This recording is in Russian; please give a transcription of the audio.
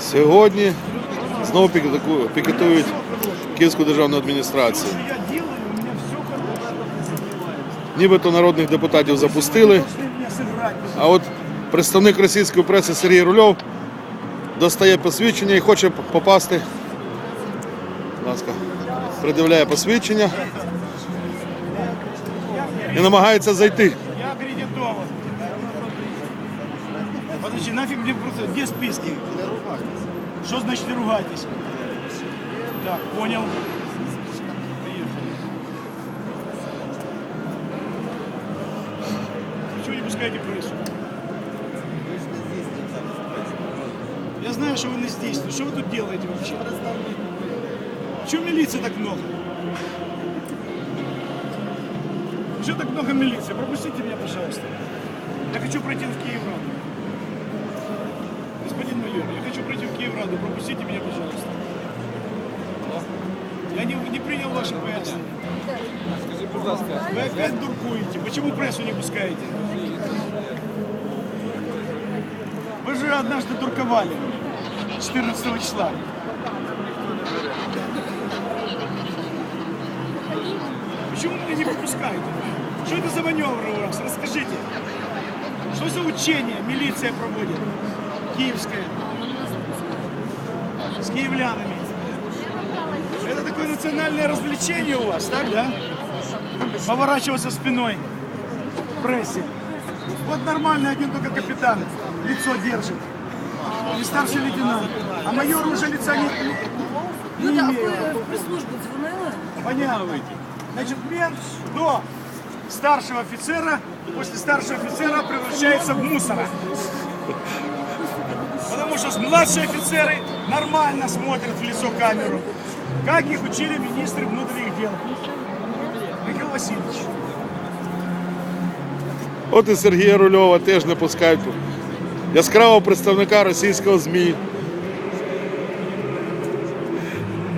Сьогодні знову пікетують Київську державну адміністрацію. Нібито народних депутатів запустили. А от представник російської преси Сергій Рульов достає посвідчення і хоче попасти. Будь ласка, придивляє посвідчення і намагається зайти. Подожди, нафиг мне просто... Где списки? Что значит не ругайтесь? Так, понял. Приехали. Почему не пускаете прессу? Я знаю, что вы не здесь, но что вы тут делаете вообще? Чего милиции так много? Что так много милиции? Пропустите меня, пожалуйста. Я хочу пройти в Киевраду. Господин майор, я хочу пройти в Киевраду. Пропустите меня, пожалуйста. Я не, не принял ваше пояснение. Вы опять дуркуете. Почему прессу не пускаете? Вы же однажды дурковали. 14 числа. Почему меня не пропускаете? Что это за маневры у вас? Расскажите. Что за учение милиция проводит? Киевская. С киевлянами. Это такое национальное развлечение у вас, так, да? Поворачиваться спиной к прессе. Вот нормально, один только капитан лицо держит. И старший лейтенант. А майор уже лица не, не Люди, а имеет. в? Понятно. Значит, мент до старшего офицера, после старшего офицера превращается в мусора. Что младшие офицеры нормально смотрят в лицо камеру. Как их учили министры внутренних дел. Михаил Васильевич. От і Сергія Рульова теж не пускають яскравого представника російського ЗМІ.